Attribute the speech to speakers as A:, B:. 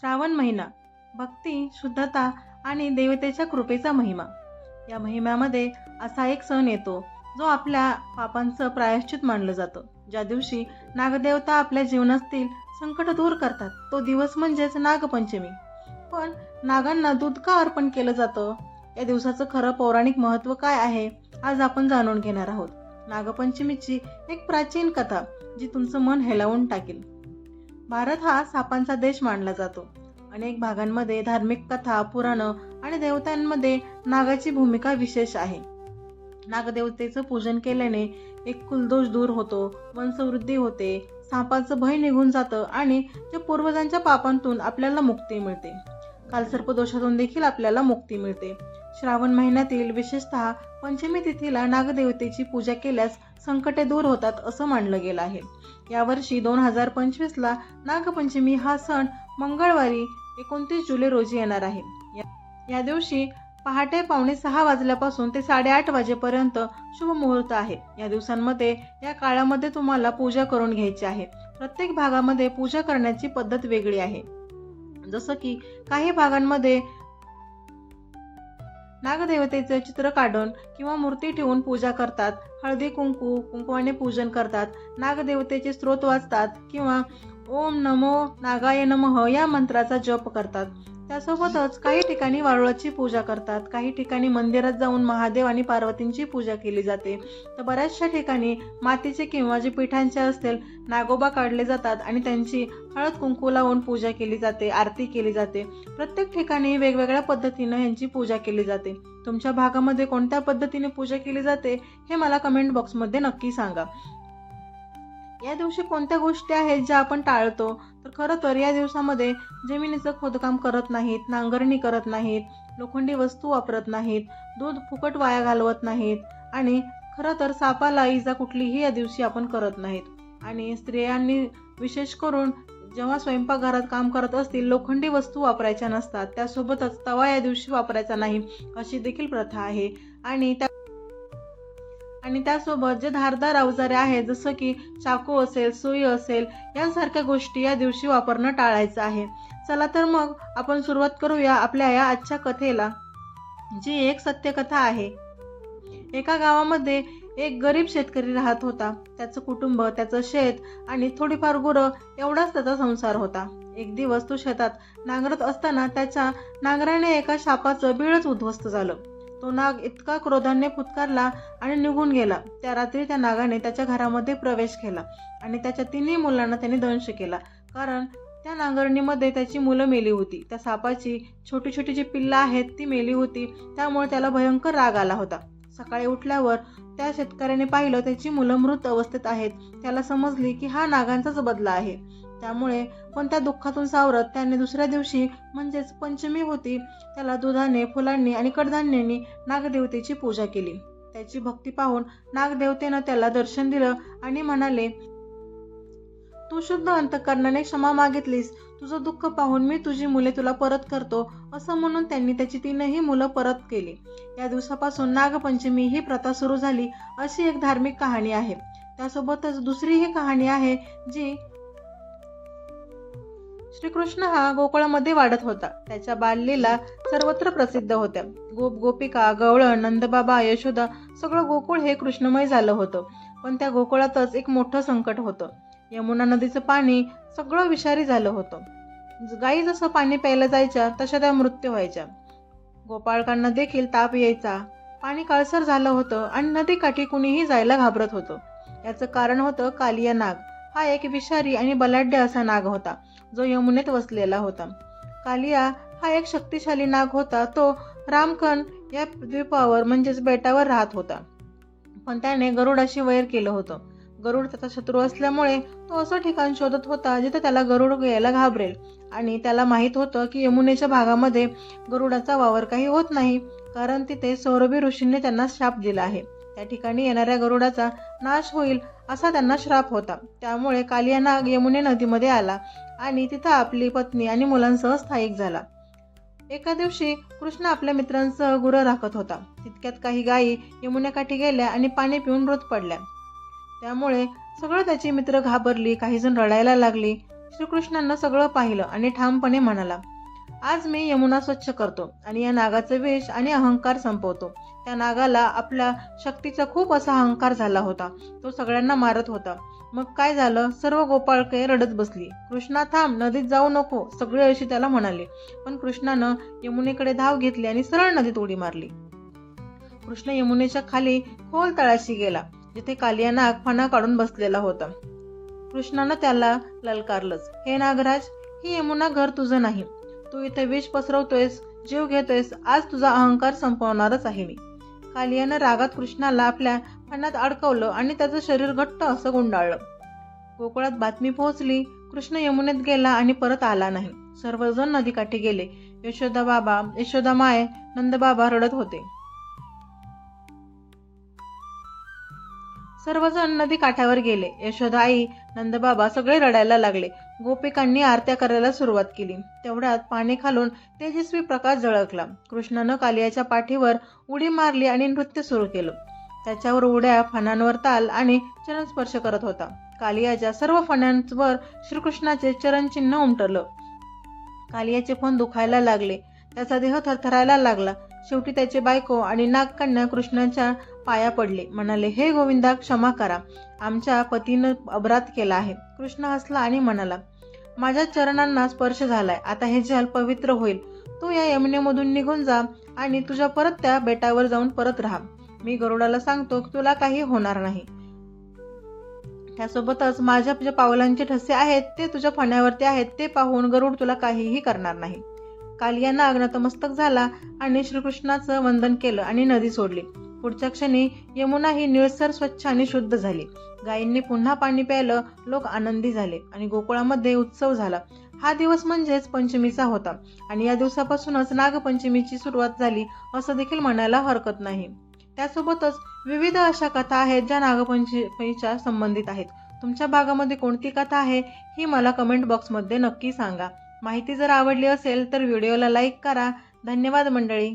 A: श्रावण महिना भक्ती शुद्धता आणि देवतेच्या कृपेचा महिमा. या महिम्यामध्ये असा एक सण येतो जो आपल्या पापांचं प्रायश्चित मानलं जातं. ज्या दिवशी नागदेवता आपल्या जीवनातील संकट दूर करतात तो दिवस म्हणजेच नागपंचमी. पण नागांना दूध का अर्पण केलं जातं? या दिवसाचं खरं पौराणिक महत्त्व काय आहे आज आपण जाणून घेणार आहोत. नागपंचमीची एक प्राचीन कथा जी तुमचं मन हेलावून टाकेल. भारत हा सापांचा देश मानला जातो. अनेक भागांमध्ये धार्मिक कथा पुराणं आणि देवतांमध्ये नागाची भूमिका विशेष आहे. नागदेवतेचं पूजन केल्याने एक कुलदोष दूर होतो वंशवृद्धी होते सापाचं भय निघून जातं आणि जे पूर्वजांच्या पापांतून आपल्याला मुक्ती मिळते. कालसर्पदोषातून देखील आपल्याला मुक्ती मिळते. श्रावण महिन्यातील विशेषतः पंचमी तिथीला नागदेवतेची पूजा केल्यास संकटे दूर होतात असं मानलं गेलं आहे. यावर्षी दोन हजार पंचवीसला नागपंचमी हा सण मंगळवारी एकोणतीस जुलै रोजी येणार आहे. या- या दिवशी पहाटे पावणे सहा वाजल्यापासून ते साडेआठ वाजेपर्यंत शुभ मुहूर्त आहे. या दिवसांमध्ये या काळामध्ये तुम्हाला पूजा करून घ्यायची आहे. प्रत्येक भागामध्ये पूजा करण्याची पद्धत वेगळी आहे. जसं की काही भागांमध्ये नागदेवतेचं चित्र काढून किंवा मूर्ती ठेवून पूजा करतात. हळदी कुंकू कुंकवाने पूजन करतात. नागदेवतेचे स्त्रोत वाचतात किंवा ओम नमो नागाय नमः या मंत्राचा जप करतात. त्यासोबतच काही ठिकाणी वारुळाची पूजा करतात. काही ठिकाणी मंदिरात जाऊन महादेव आणि पार्वतींची पूजा केली जाते. तर बऱ्याचशा ठिकाणी मातीचे किंवा जे पिठांचे असतील नागोबा काढले जातात आणि त्यांची हळद कुंकू लावून पूजा केली जाते आरती केली जाते. प्रत्येक ठिकाणी वेगवेगळ्या पद्धतीनं यांची पूजा केली जाते. तुमच्या भागामध्ये कोणत्या पद्धतीने पूजा केली जाते हे मला कमेंट बॉक्समध्ये नक्की सांगा. या दिवशी कोणत्या गोष्टी आहेत ज्या आपण टाळतो? तर खरं तर या दिवसामध्ये जमिनीचं खोदकाम करत नाहीत नांगरणी करत नाहीत लोखंडी वस्तू वापरत नाहीत दूध फुकट वाया घालवत नाहीत आणि खरं तर सापाला इजा कुठलीही या दिवशी आपण करत नाहीत. आणि स्त्रियांनी विशेष करून जेव्हा स्वयंपाकघरात काम करत असतील लोखंडी वस्तू वापरायच्या नसतात त्यासोबतच तवा या दिवशी वापरायचा नाही अशी देखील प्रथा आहे. आणि त्या आणि त्यासोबत जे धारदार अवजारे आहेत जसं की चाकू असेल सुई असेल यासारख्या गोष्टी या दिवशी वापरणं टाळायचं आहे. चला तर मग आपण सुरुवात करूया आपल्या या आजच्या कथेला जी एक सत्यकथा आहे. एका गावामध्ये एक गरीब शेतकरी राहत होता. त्याचं कुटुंब त्याचं शेत आणि थोडीफार गुरं एवढाच त्याचा संसार होता. एक दिवस तो शेतात नांगरत असताना त्याच्या नांगराने एका शापाचं बिळच उद्ध्वस्त झालं. तो नाग इतका क्रोधाने फुतकारला आणि निघून गेला. त्या रात्री त्या नागाने त्याच्या घरामध्ये प्रवेश केला आणि त्याच्या तिन्ही मुलांना त्याने दंश केला. कारण त्या नांगरणीमध्ये त्याची मुलं मेली होती. त्या सापाची छोटी छोटी जी पिल्लं आहेत ती मेली होती. त्यामुळे त्याला भयंकर राग आला होता. सकाळी उठल्यावर त्या शेतकऱ्याने पाहिलं त्याची मुलं मृत अवस्थेत आहेत. त्याला समजली की हा नागांचाच बदला आहे. त्यामुळे पण त्या दुःखातून सावरत त्याने दुसऱ्या दिवशी म्हणजेच पंचमी होती त्याला दुधाने फुलांनी आणि कडधान्यांनी नागदेवतेची पूजा केली. त्याची भक्ती पाहून नागदेवतेनं त्याला दर्शन दिलं आणि म्हणाले तू शुद्ध अंतकरणाने क्षमा मागितलीस. तुझं दुःख पाहून मी तुझी मुले तुला परत करतो असं म्हणून त्यांनी त्याची तीनही मुलं परत केली. या दिवसापासून नागपंचमी ही प्रथा सुरू झाली अशी एक धार्मिक कहाणी आहे. त्यासोबतच दुसरी ही कहाणी आहे जी श्रीकृष्ण हा गोकुळामध्ये वाढत होता. त्याच्या बाललीला सर्वत्र प्रसिद्ध होत्या. गोप गोपिका गवळण नंदबाबा यशोदा सगळं गोकुळ हे कृष्णमय झालं होतं. पण त्या गोकुळातच एक मोठं संकट होतं. यमुना नदीचं पाणी सगळं विषारी झालं होतं. गायी जसं पाणी प्यायला जायच्या तशा त्या मृत्यू व्हायच्या. गोपाळकांना देखील ताप यायचा. पाणी काळसर झालं होतं आणि नदीकाठी कुणीही जायला घाबरत होतं. याचं कारण होतं कालिया नाग. हा एक विषारी आणि बलाढ्य असा नाग होता. जो यमुनेत वसलेला होता. कालिया हा एक शक्तिशाली नाग होता. तो रामकन या द्वीपावर म्हणजेच बेटावर राहत होता. पण त्याने गरुडाशी वैर केलं होतं. गरुड त्याचा शत्रू असल्यामुळे तो असं ठिकाण शोधत होता जिथे त्याला गरुड यायला घाबरेल. आणि त्याला माहीत होतं की यमुनेच्या भागामध्ये गरुडाचा वावर काही होत नाही कारण तिथे सौरभी ऋषींनी त्यांना शाप दिला आहे. त्या ठिकाणी येणाऱ्या गरुडाचा नाश होईल असा त्यांना श्राप होता. त्यामुळे कालिया नाग यमुने नदीमध्ये आला आणि तिथं आपली पत्नी आणि मुलांसह स्थायिक झाला. एका दिवशी कृष्ण आपल्या मित्रांसह गुरं राखत होता. तितक्यात काही गायी यमुनेकाठी गेल्या आणि पाणी पिऊन मृत पडल्या. त्यामुळे सगळं त्याची मित्र घाबरली काही जण रडायला लागली. श्रीकृष्णांना सगळं पाहिलं आणि ठामपणे म्हणाला आज मी यमुना स्वच्छ करतो आणि या नागाचं वेष आणि अहंकार संपवतो. त्या नागाला आपल्या शक्तीचा खूप असा अहंकार झाला होता. तो सगळ्यांना मारत होता. मग काय झालं? सर्व गोपाळके रडत बसली. कृष्णा थांब. नदीत जाऊ नको सगळे अशी त्याला म्हणाले. पण कृष्णानं यमुनेकडे धाव घेतली आणि सरळ नदीत उडी मारली. कृष्ण यमुनेच्या खाली खोल तळाशी गेला जिथे कालिया नाग फणा काढून बसलेला होता. कृष्णानं त्याला ललकारलंच हे नागराज ही यमुना घर तुझं नाही. तू इथे विष पसरवतोयस जीव घेतोयस आज तुझा अहंकार संपवणारच आहे मी. कालियानं रागात कृष्णाला आपल्या फणात अडकवलं आणि त्याचं शरीर घट्ट असं गुंडाळलं. गोकुळात बातमी पोहोचली कृष्ण यमुनेत गेला आणि परत आला नाही. सर्वजण नदीकाठी गेले. यशोदा बाबा यशोदा माय नंदबाबा रडत होते. सर्वजण नदी काठावर गेले. यशोदा आई नंदबाबा सगळे रडायला लागले. गोपिकांनी आरत्या करायला सुरुवात केली. तेवढ्यात पाणी खालून तेजस्वी प्रकाश झळकला. कृष्णानं कालियाच्या पाठीवर उडी मारली आणि नृत्य सुरू केलं. त्याच्यावर उड्या फणांवर ताल आणि चरणस्पर्श करत होता. कालियाच्या सर्व फण्यांवर श्रीकृष्णाचे चरणचिन्ह उमटलं. कालियाचे फण दुखायला लागले. त्याचा देह थरथरायला लागला. शेवटी त्याचे बायको आणि नागकन्या कृष्णाच्या पाया पडले. म्हणाले हे गोविंदा क्षमा करा. आमच्या पतीनं अपराध केला आहे. कृष्ण हसला आणि म्हणाला माझ्या चरणांना स्पर्श झालाय. आता हे जल पवित्र होईल. तू या यमुनेमधून निघून जा आणि तुझ्या परत त्या बेटावर जाऊन परत राहा. मी गरुडाला सांगतो की तुला काही होणार नाही. त्यासोबतच माझ्या ज्या पावलांचे ठसे आहेत ते तुझ्या फण्यावरती आहेत. ते पाहून गरुड तुला काहीही करणार नाही. कालिया नाग नतमस्तक झाला आणि श्रीकृष्णाचं वंदन केलं आणि नदी सोडली. पुढच्या क्षणी यमुना ही निळसर स्वच्छ आणि शुद्ध झाली. गायींनी पुन्हा पाणी प्यायलं लोक आनंदी झाले आणि गोकुळामध्ये उत्सव झाला. हा दिवस म्हणजेच पंचमीचा होता आणि या दिवसापासूनच नागपंचमीची सुरुवात झाली असं देखील म्हणायला हरकत नाही. त्यासोबतच विविध अशा कथा आहेत ज्या नागपंचमीच्या संबंधित आहेत. तुमच्या भागामध्ये कोणती कथा आहे ही मला कमेंट बॉक्समध्ये नक्की सांगा. माहिती जर आवडली असेल तर व्हिडिओला लाईक करा. धन्यवाद मंडळी.